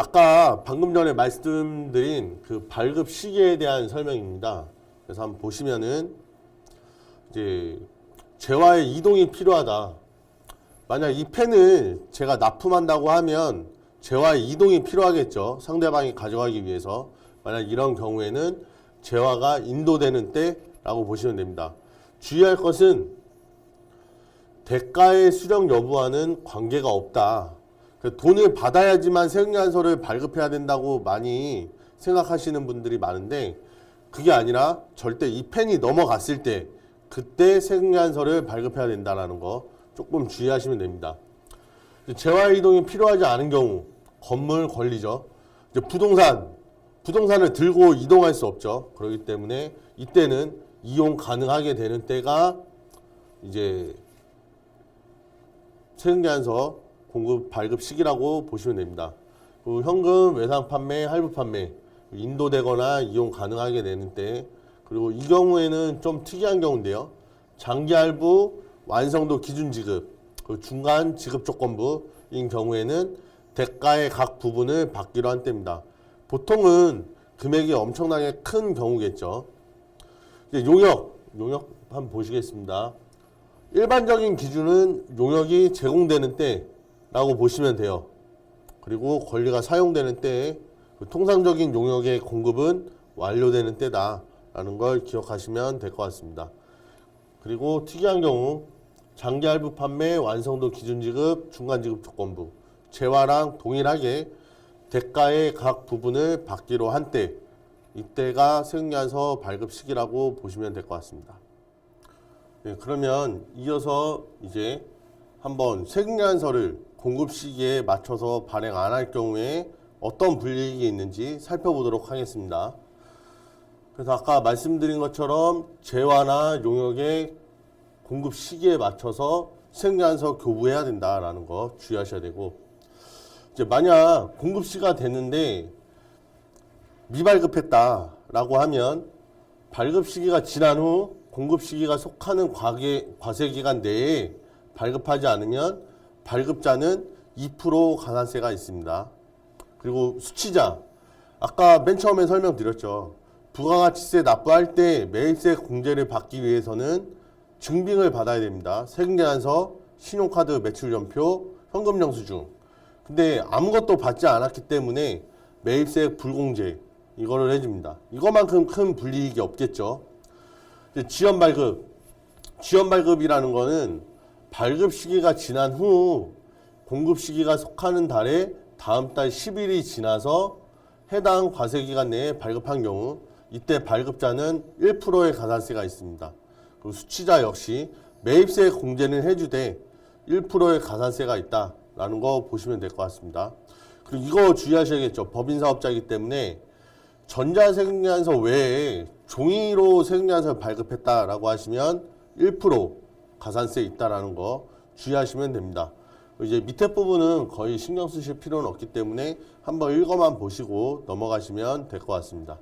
아까 방금 전에 말씀드린 그 발급 시기에 대한 설명입니다. 그래서 한번 보시면은 이제 재화의 이동이 필요하다. 만약 이 펜을 제가 납품한다고 하면 재화의 이동이 필요하겠죠. 상대방이 가져가기 위해서. 만약 이런 경우에는 재화가 인도되는 때라고 보시면 됩니다. 주의할 것은 대가의 수령 여부와는 관계가 없다. 그 돈을 받아야지만 세금연서를 발급해야 된다고 많이 생각하시는 분들이 많은데 그게 아니라 절대 이 펜이 넘어갔을 때 그때 세금연서를 발급해야 된다라는 거 조금 주의하시면 됩니다. 재화 이동이 필요하지 않은 경우 건물 권리죠. 이제 부동산 부동산을 들고 이동할 수 없죠. 그렇기 때문에 이때는 이용 가능하게 되는 때가 이제 세금계산서 공급 발급 시기라고 보시면 됩니다. 그리고 현금 외상 판매, 할부 판매 인도되거나 이용 가능하게 되는 때 그리고 이 경우에는 좀 특이한 경우인데요. 장기 할부 완성도 기준 지급 그 중간 지급 조건부인 경우에는 대가의 각 부분을 받기로 한 때입니다. 보통은 금액이 엄청나게 큰 경우겠죠. 이제 용역, 용역 한번 보시겠습니다. 일반적인 기준은 용역이 제공되는 때 라고 보시면 돼요. 그리고 권리가 사용되는 때에 그 통상적인 용역의 공급은 완료되는 때다 라는 걸 기억하시면 될 것 같습니다. 그리고 특이한 경우 장기 할부 판매 완성도 기준 지급 중간 지급 조건부 재화랑 동일하게 대가의 각 부분을 받기로 한 때 이때가 세금계산서 발급 시기라고 보시면 될 것 같습니다. 네, 그러면 이어서 이제 한번 세금계산서를 공급 시기에 맞춰서 발행 안 할 경우에 어떤 불이익이 있는지 살펴보도록 하겠습니다. 그래서 아까 말씀드린 것처럼 재화나 용역의 공급 시기에 맞춰서 세금계산서 교부해야 된다라는 거 주의하셔야 되고 이제 만약 공급 시가 됐는데 미발급했다라고 하면 발급 시기가 지난 후 공급 시기가 속하는 과세 기간 내에 발급하지 않으면 발급자는 2% 가산세가 있습니다. 그리고 수치자 아까 맨 처음에 설명드렸죠. 부가가치세 납부할 때 매입세 공제를 받기 위해서는 증빙을 받아야 됩니다. 세금계산서, 신용카드 매출연표, 현금영수증. 근데 아무것도 받지 않았기 때문에 매입세 불공제 이거를 해줍니다. 이것만큼 큰 불이익이 없겠죠. 지연 발급, 지연 발급이라는 거는 발급 시기가 지난 후 공급 시기가 속하는 달에 다음 달 10일이 지나서 해당 과세 기간 내에 발급한 경우 이때 발급자는 1%의 가산세가 있습니다. 그리고 수취자 역시 매입세 공제는 해주되 1%의 가산세가 있다라는 거 보시면 될 것 같습니다. 그리고 이거 주의하셔야겠죠. 법인 사업자이기 때문에 전자세금계산서 외에 종이로 세금계산서를 발급했다라고 하시면 1% 가산세 있다라는 거 주의하시면 됩니다. 이제 밑에 부분은 거의 신경 쓰실 필요는 없기 때문에 한번 읽어만 보시고 넘어가시면 될 것 같습니다.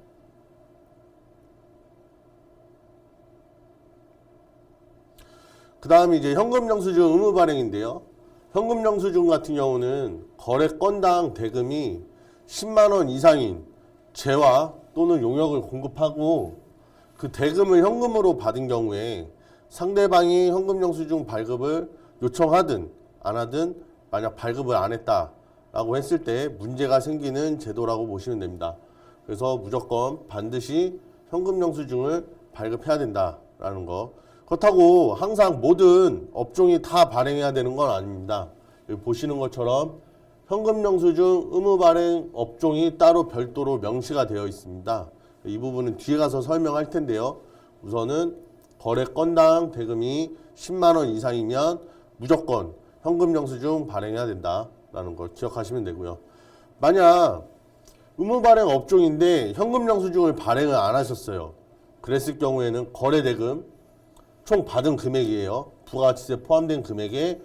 그 다음에 이제 현금영수증 의무 발행인데요. 현금영수증 같은 경우는 거래 건당 대금이 10만 원 이상인 재화 또는 용역을 공급하고 그 대금을 현금으로 받은 경우에 상대방이 현금 영수증 발급을 요청하든 안 하든 만약 발급을 안 했다라고 했을 때 문제가 생기는 제도라고 보시면 됩니다. 그래서 무조건 반드시 현금 영수증을 발급해야 된다라는 거. 그렇다고 항상 모든 업종이 다 발행해야 되는 건 아닙니다. 보시는 것처럼 현금 영수증 의무 발행 업종이 따로 별도로 명시가 되어 있습니다. 이 부분은 뒤에 가서 설명할 텐데요. 우선은 거래 건당 대금이 10만 원 이상이면 무조건 현금 영수증 발행해야 된다라는 걸 기억하시면 되고요. 만약 의무 발행 업종인데 현금 영수증을 발행을 안 하셨어요. 그랬을 경우에는 거래 대금 총 받은 금액이에요. 부가가치세 포함된 금액에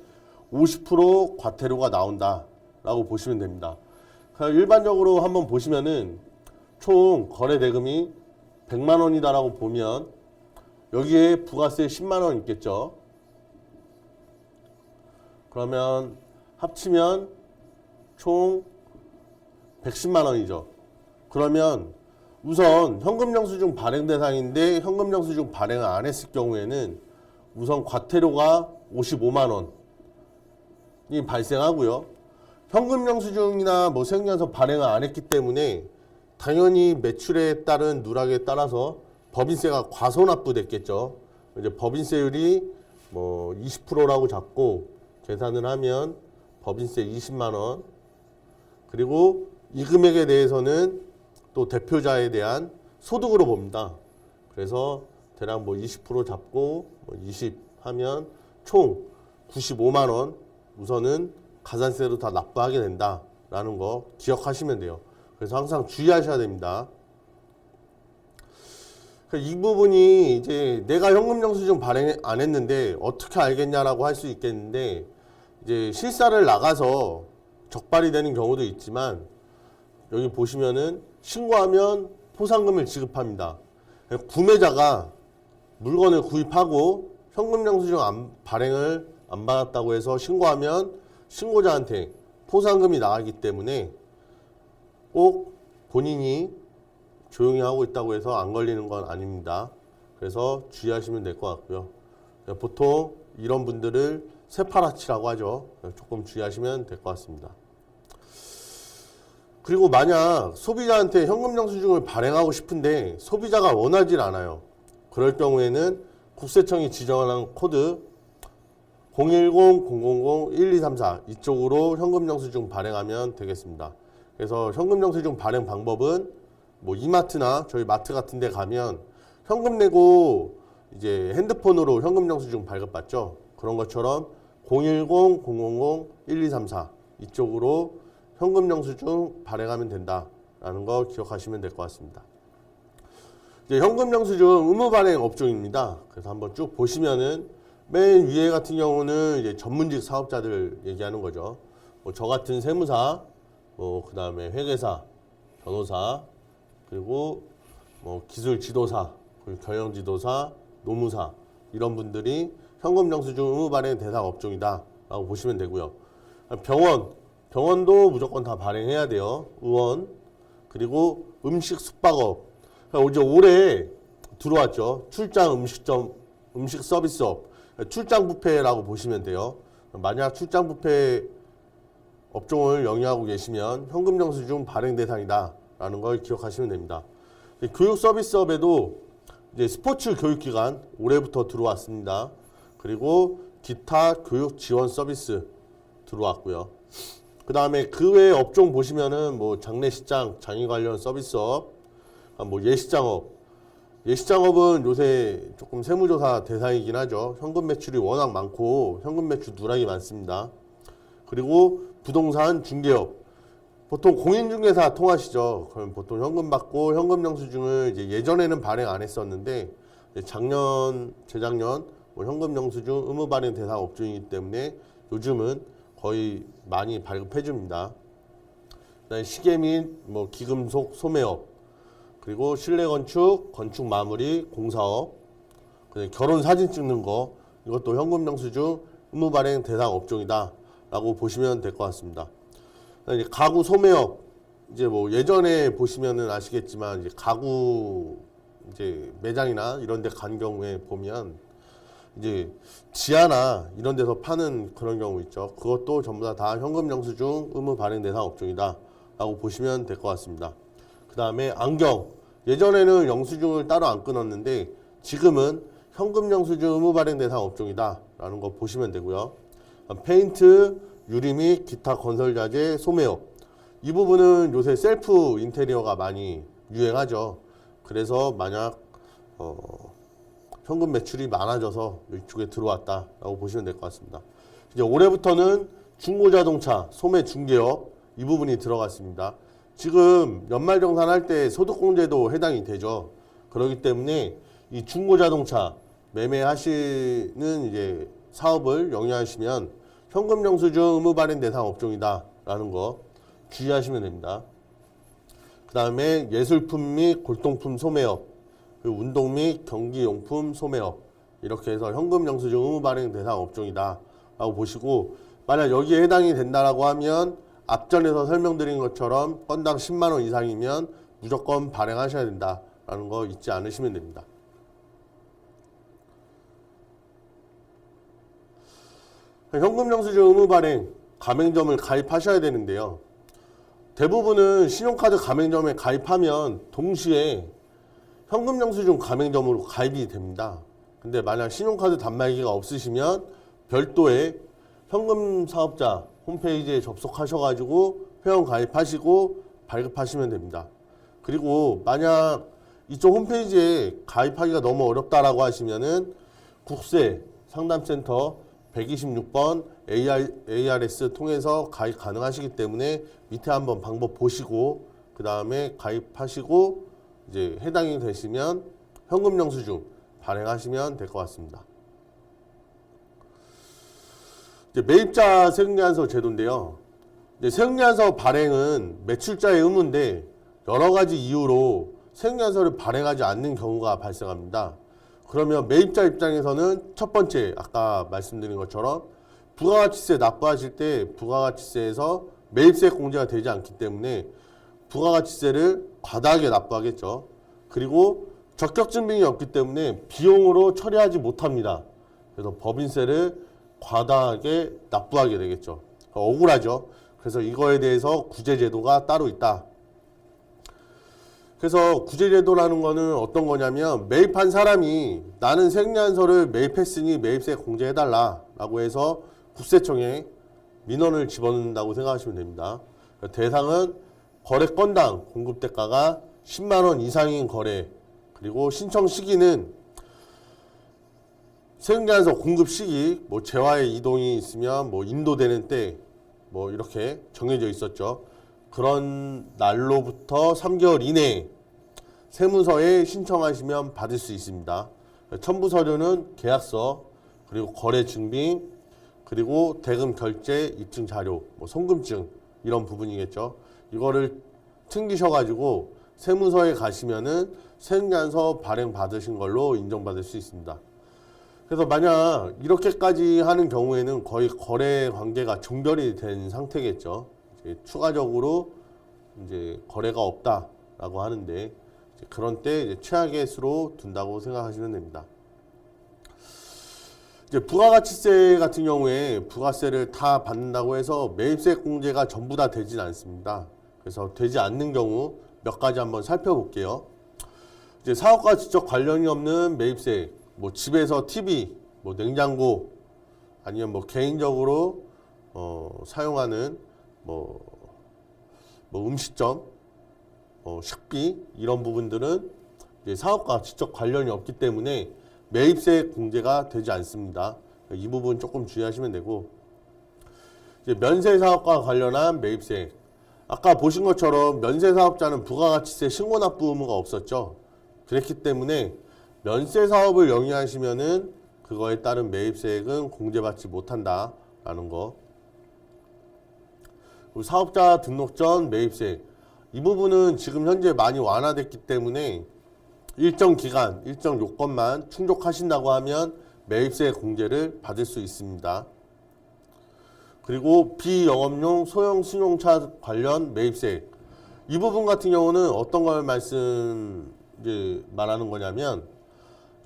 50% 과태료가 나온다라고 보시면 됩니다. 일반적으로 한번 보시면은 총 거래 대금이 100만 원이다라고 보면 여기에 부가세 10만 원 있겠죠. 그러면 합치면 총 110만 원이죠. 그러면 우선 현금 영수증 발행 대상인데 현금 영수증 발행을 안 했을 경우에는 우선 과태료가 55만 원이 발생하고요. 현금 영수증이나 뭐 생년서 발행을 안 했기 때문에 당연히 매출에 따른 누락에 따라서 법인세가 과소납부됐겠죠. 이제 법인세율이 뭐 20%라고 잡고 계산을 하면 법인세 20만 원 그리고 이 금액에 대해서는 또 대표자에 대한 소득으로 봅니다. 그래서 대략 뭐 20% 잡고 뭐 20 하면 총 95만 원 우선은 가산세로 다 납부하게 된다라는 거 기억하시면 돼요. 그래서 항상 주의하셔야 됩니다. 그이 부분이 이제 내가 현금 영수증 발행 안 했는데 어떻게 알겠냐라고 할 수 있겠는데 이제 실사를 나가서 적발이 되는 경우도 있지만 여기 보시면은 신고하면 포상금을 지급합니다. 구매자가 물건을 구입하고 현금 영수증 안- 발행을 안 받았다고 해서 신고하면 신고자한테 포상금이 나가기 때문에 꼭 본인이 조용히 하고 있다고 해서 안 걸리는 건 아닙니다. 그래서 주의하시면 될 것 같고요. 보통 이런 분들을 세파라치라고 하죠. 조금 주의하시면 될 것 같습니다. 그리고 만약 소비자한테 현금 영수증을 발행하고 싶은데 소비자가 원하지 않아요. 그럴 경우에는 국세청이 지정한 코드 010-000-1234 이쪽으로 현금 영수증 발행하면 되겠습니다. 그래서 현금 영수증 발행 방법은 뭐 이마트나 저희 마트 같은 데 가면 현금 내고 이제 핸드폰으로 현금 영수증 발급받죠. 그런 것처럼 010-000-1234 이쪽으로 현금 영수증 발행하면 된다라는 거 기억하시면 될 것 같습니다. 이제 현금 영수증 의무 발행 업종입니다. 그래서 한번 쭉 보시면은 맨 위에 같은 경우는 이제 전문직 사업자들 얘기하는 거죠. 뭐 저 같은 세무사, 뭐 그다음에 회계사, 변호사, 그리고 뭐 기술 지도사, 그리고 경영 지도사, 노무사 이런 분들이 현금 영수증 의무 발행 대상 업종이다라고 보시면 되고요. 병원, 병원도 무조건 다 발행해야 돼요. 의원 그리고 음식 숙박업. 그러니까 이제 올해 들어왔죠. 출장 음식점, 음식 서비스업, 출장 뷔페라고 보시면 돼요. 만약 출장 뷔페 업종을 영위하고 계시면 현금 영수증 발행 대상이다 라는 걸 기억하시면 됩니다. 교육 서비스업에도 이제 스포츠 교육기관 올해부터 들어왔습니다. 그리고 기타 교육 지원 서비스 들어왔고요. 그 다음에 그 외 업종 보시면은 뭐 장례식장, 장인 관련 서비스업, 아, 뭐 예식장업. 예식장업은 요새 조금 세무조사 대상이긴 하죠. 현금 매출이 워낙 많고 현금 매출 누락이 많습니다. 그리고 부동산 중개업. 보통 공인중개사 통하시죠. 그럼 보통 현금 받고 현금 영수증을 이제 예전에는 발행 안 했었는데 작년, 재작년 뭐 현금 영수증 의무 발행 대상 업종이기 때문에 요즘은 거의 많이 발급해 줍니다. 시계 및 뭐 기금속 소매업 그리고 실내 건축, 건축 마무리, 공사업, 결혼 사진 찍는 거 이것도 현금 영수증 의무 발행 대상 업종이다라고 보시면 될 것 같습니다. 이제 가구 소매업 이제 뭐 예전에 보시면은 아시겠지만 이제 가구 이제 매장이나 이런 데 간 경우에 보면 이제 지하나 이런 데서 파는 그런 경우 있죠. 그것도 전부 다, 다 현금 영수증 의무 발행 대상 업종이다 라고 보시면 될 것 같습니다. 그 다음에 안경. 예전에는 영수증을 따로 안 끊었는데 지금은 현금 영수증 의무 발행 대상 업종이다 라는 거 보시면 되고요. 페인트, 유리 및 기타 건설 자재, 소매업. 이 부분은 요새 셀프 인테리어가 많이 유행하죠. 그래서 만약 어, 현금 매출이 많아져서 이쪽에 들어왔다라고 보시면 될 것 같습니다. 이제 올해부터는 중고자동차, 소매 중개업 이 부분이 들어갔습니다. 지금 연말정산할 때 소득공제도 해당이 되죠. 그렇기 때문에 이 중고자동차 매매하시는 이제 사업을 영위하시면 현금 영수증 의무 발행 대상 업종이다라는 거 주의하시면 됩니다. 그 다음에 예술품 및 골동품 소매업, 운동 및 경기용품 소매업 이렇게 해서 현금 영수증 의무 발행 대상 업종이다 라고 보시고 만약 여기에 해당이 된다라고 하면 앞전에서 설명드린 것처럼 건당 10만 원 이상이면 무조건 발행하셔야 된다라는 거 잊지 않으시면 됩니다. 현금 영수증 의무 발행 가맹점을 가입하셔야 되는데요. 대부분은 신용카드 가맹점에 가입하면 동시에 현금 영수증 가맹점으로 가입이 됩니다. 근데 만약 신용카드 단말기가 없으시면 별도의 현금 사업자 홈페이지에 접속하셔가지고 회원 가입하시고 발급하시면 됩니다. 그리고 만약 이쪽 홈페이지에 가입하기가 너무 어렵다라고 하시면은 국세 상담센터 126번 AR, ARS 통해서 가입 가능하시기 때문에 밑에 한번 방법 보시고 그 다음에 가입하시고 이제 해당이 되시면 현금 영수증 발행하시면 될 것 같습니다. 이제 매입자 세금계산서 제도인데요. 세금계산서 발행은 매출자의 의무인데 여러 가지 이유로 세금계산서를 발행하지 않는 경우가 발생합니다. 그러면 매입자 입장에서는 첫 번째 아까 말씀드린 것처럼 부가가치세 납부하실 때 부가가치세에서 매입세 공제가 되지 않기 때문에 부가가치세를 과다하게 납부하겠죠. 그리고 적격 증빙이 없기 때문에 비용으로 처리하지 못합니다. 그래서 법인세를 과다하게 납부하게 되겠죠. 억울하죠. 그래서 이거에 대해서 구제제도가 따로 있다. 그래서 구제제도라는 거는 어떤 거냐면 매입한 사람이 나는 생년서를 매입했으니 매입세 공제해달라라고 해서 국세청에 민원을 집어넣는다고 생각하시면 됩니다. 대상은 거래 건당 공급 대가가 10만 원 이상인 거래 그리고 신청 시기는 세금계산서 공급 시기 뭐 재화의 이동이 있으면 뭐 인도되는 때 뭐 이렇게 정해져 있었죠. 그런 날로부터 3개월 이내에 세무서에 신청하시면 받을 수 있습니다. 첨부 서류는 계약서, 그리고 거래 증빙, 그리고 대금 결제 입증 자료, 뭐 송금증 이런 부분이겠죠. 이거를 챙기셔가지고 세무서에 가시면은 세금계산서 발행 받으신 걸로 인정받을 수 있습니다. 그래서 만약 이렇게까지 하는 경우에는 거의 거래 관계가 종결이 된 상태겠죠. 추가적으로 이제 거래가 없다라고 하는데 그런 때 이제 최악의 수로 둔다고 생각하시면 됩니다. 이제 부가가치세 같은 경우에 부가세를 다 받는다고 해서 매입세 공제가 전부 다 되진 않습니다. 그래서 되지 않는 경우 몇 가지 한번 살펴볼게요. 이제 사업과 직접 관련이 없는 매입세, 뭐 집에서 TV, 뭐 냉장고, 아니면 뭐 개인적으로 어, 사용하는 뭐, 뭐 음식점, 어, 식비 이런 부분들은 사업과 직접 관련이 없기 때문에 매입세 공제가 되지 않습니다. 이 부분 조금 주의하시면 되고 면세 사업과 관련한 매입세 아까 보신 것처럼 면세 사업자는 부가가치세 신고 납부 의무가 없었죠. 그랬기 때문에 면세 사업을 영위하시면은 그거에 따른 매입세액은 공제받지 못한다라는 거. 사업자 등록 전 매입세 이 부분은 지금 현재 많이 완화됐기 때문에 일정 기간, 일정 요건만 충족하신다고 하면 매입세 공제를 받을 수 있습니다. 그리고 비영업용 소형 승용차 관련 매입세 이 부분 같은 경우는 어떤 걸 말씀 이제 말하는 거냐면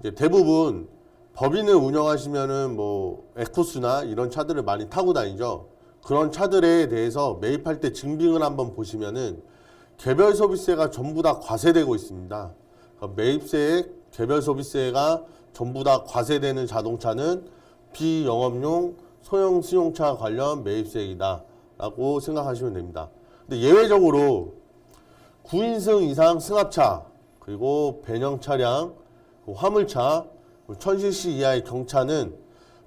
이제 대부분 법인을 운영하시면은 뭐 에코스나 이런 차들을 많이 타고 다니죠. 그런 차들에 대해서 매입할 때 증빙을 한번 보시면은 개별 소비세가 전부 다 과세되고 있습니다. 그러니까 매입세에 개별 소비세가 전부 다 과세되는 자동차는 비영업용 소형 승용차 관련 매입세이다 라고 생각하시면 됩니다. 근데 예외적으로 9인승 이상 승합차 그리고 배영 차량, 화물차, 1000cc 이하의 경차는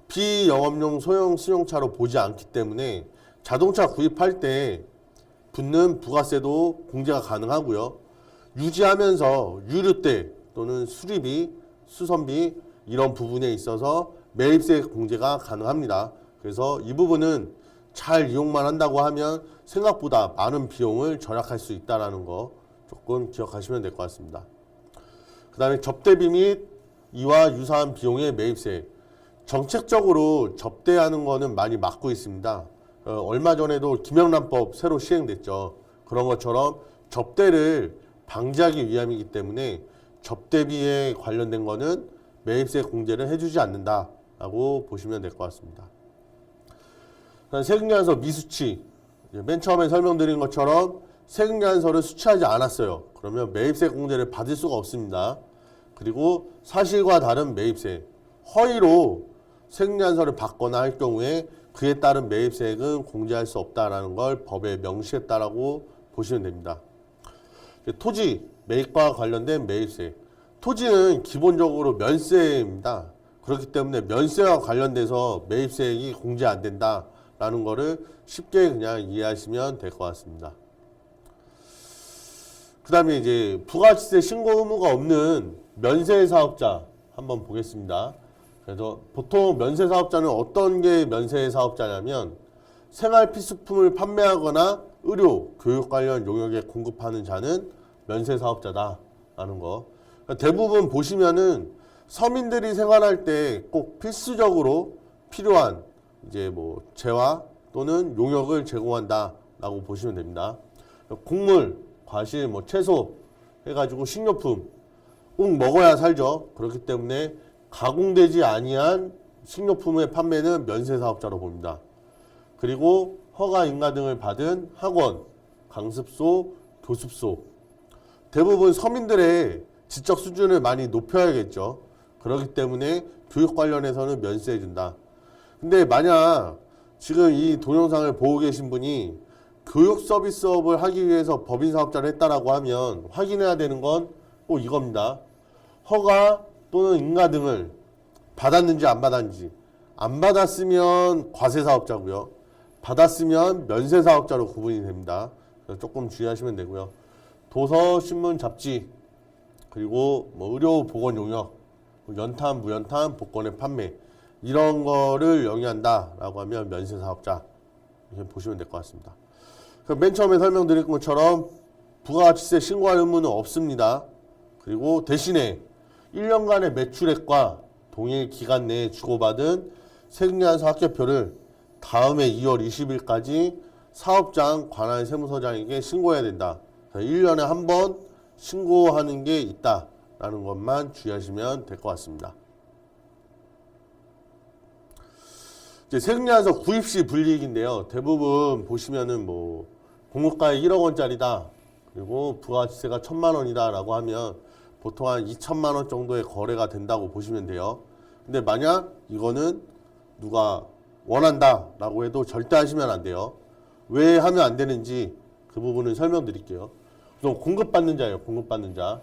비영업용 소형 승용차로 보지 않기 때문에 자동차 구입할 때 붙는 부가세도 공제가 가능하고요. 유지하면서 유류세 또는 수리비, 수선비 이런 부분에 있어서 매입세 공제가 가능합니다. 그래서 이 부분은 잘 이용만 한다고 하면 생각보다 많은 비용을 절약할 수 있다는 거 조금 기억하시면 될 것 같습니다. 그 다음에 접대비 및 이와 유사한 비용의 매입세. 정책적으로 접대하는 거는 많이 막고 있습니다. 어, 얼마 전에도 김영란법 새로 시행됐죠. 그런 것처럼 접대를 방지하기 위함이기 때문에 접대비에 관련된 거는 매입세 공제를 해주지 않는다라고 보시면 될 것 같습니다. 세금계산서 미수치 맨 처음에 설명드린 것처럼 세금계산서를 수취하지 않았어요. 그러면 매입세 공제를 받을 수가 없습니다. 그리고 사실과 다른 매입세 허위로 세금계산서를 받거나 할 경우에 그에 따른 매입세액은 공제할 수 없다라는 걸 법에 명시했다라고 보시면 됩니다. 토지 매입과 관련된 매입세 토지는 기본적으로 면세입니다. 그렇기 때문에 면세와 관련돼서 매입세액이 공제 안 된다라는 거를 쉽게 그냥 이해하시면 될 것 같습니다. 그 다음에 이제 부가가치세 신고 의무가 없는 면세 사업자 한번 보겠습니다. 그래서 보통 면세 사업자는 어떤 게 면세 사업자냐면 생활 필수품을 판매하거나 의료, 교육 관련 용역에 공급하는 자는 면세 사업자다라는 거. 그러니까 대부분 보시면은 서민들이 생활할 때 꼭 필수적으로 필요한 이제 뭐 재화 또는 용역을 제공한다라고 보시면 됩니다. 곡물, 과실, 뭐 채소 해가지고 식료품 꼭 먹어야 살죠. 그렇기 때문에 가공되지 아니한 식료품의 판매는 면세 사업자로 봅니다. 그리고 허가 인가 등을 받은 학원, 강습소, 교습소 대부분 서민들의 지적 수준을 많이 높여야겠죠. 그렇기 때문에 교육 관련해서는 면세해 준다. 근데 만약 지금 이 동영상을 보고 계신 분이 교육 서비스업을 하기 위해서 법인 사업자를 했다라고 하면 확인해야 되는 건 꼭 이겁니다. 허가 또는 인가 등을 받았는지 안 받았는지 안 받았으면 과세 사업자고요. 받았으면 면세 사업자로 구분이 됩니다. 조금 주의하시면 되고요. 도서, 신문, 잡지 그리고 뭐 의료 보건 용역, 뭐 연탄, 무연탄, 복권의 판매 이런 거를 영위한다라고 하면 면세 사업자 이렇게 보시면 될 것 같습니다. 그맨 처음에 설명드린 것처럼 부가가치세 신고할 의무는 없습니다. 그리고 대신에 1년간의 매출액과 동일 기간 내에 주고받은 세금계산서 합계표를 다음해 2월 20일까지 사업장 관할 세무서장에게 신고해야 된다. 1년에 한 번 신고하는 게 있다라는 것만 주의하시면 될 것 같습니다. 이제 세금계산서 구입 시 불이익인데요. 대부분 보시면은 뭐 공급가액 1억 원짜리다. 그리고 부가가치세가 1천만 원이다라고 하면 보통 한 2천만 원 정도의 거래가 된다고 보시면 돼요. 근데 만약 이거는 누가 원한다라고 해도 절대 하시면 안 돼요. 왜 하면 안 되는지 그 부분을 설명드릴게요. 우선 공급받는 자예요. 공급받는 자.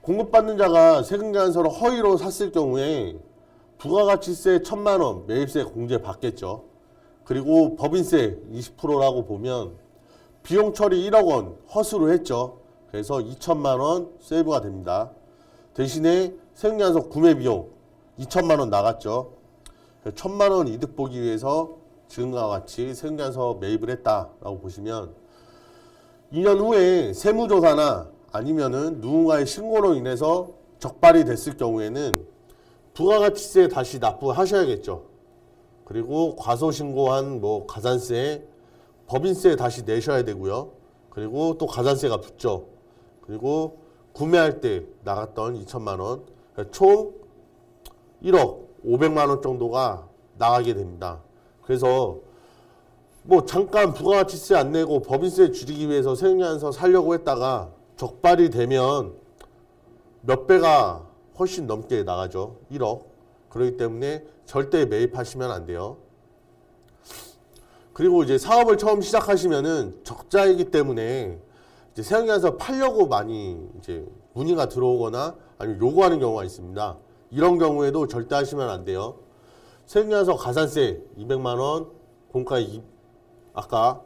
공급받는 자가 세금계산서를 허위로 샀을 경우에 부가가치세 천만 원 매입세 공제 받겠죠. 그리고 법인세 20%라고 보면 비용 처리 1억 원 허수로 했죠. 그래서 2천만 원 세이브가 됩니다. 대신에 세금계산서 구매 비용 2천만 원 나갔죠. 1천만 원 이득 보기 위해서 지금과 같이 세금계산서 매입을 했다라고 보시면 2년 후에 세무조사나 아니면은 누군가의 신고로 인해서 적발이 됐을 경우에는 부가가치세 다시 납부하셔야겠죠. 그리고 과소신고한 뭐 가산세, 법인세 다시 내셔야 되고요. 그리고 또 가산세가 붙죠. 그리고 구매할 때 나갔던 2천만 원, 총 1억 500만 원 정도가 나가게 됩니다. 그래서 뭐 잠깐 부가가치세 안 내고 법인세 줄이기 위해서 세금계산서 살려고 했다가 적발이 되면 몇 배가 훨씬 넘게 나가죠. 1억. 그렇기 때문에 절대 매입하시면 안 돼요. 그리고 이제 사업을 처음 시작하시면은 적자이기 때문에 이제 세금계산서 팔려고 많이 이제 문의가 들어오거나 아니면 요구하는 경우가 있습니다. 이런 경우에도 절대 하시면 안 돼요. 세금계산서 가산세 200만 원, 공가 2, 아까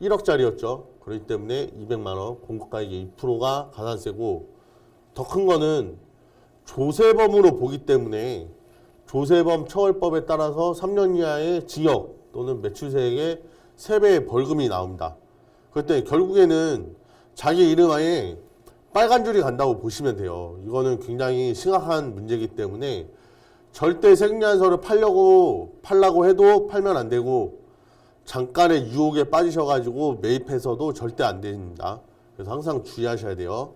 1억짜리였죠. 그렇기 때문에 200만 원, 공급가액의 2%가 가산세고 더 큰 거는 조세범으로 보기 때문에 조세범 처벌법에 따라서 3년 이하의 징역 또는 매출세액의 3배의 벌금이 나옵니다. 그때 결국에는 자기 이름 하에 빨간 줄이 간다고 보시면 돼요. 이거는 굉장히 심각한 문제이기 때문에 절대 세금계산서를 팔려고 팔라고 해도 팔면 안 되고 잠깐의 유혹에 빠지셔가지고 매입해서도 절대 안 됩니다. 그래서 항상 주의하셔야 돼요.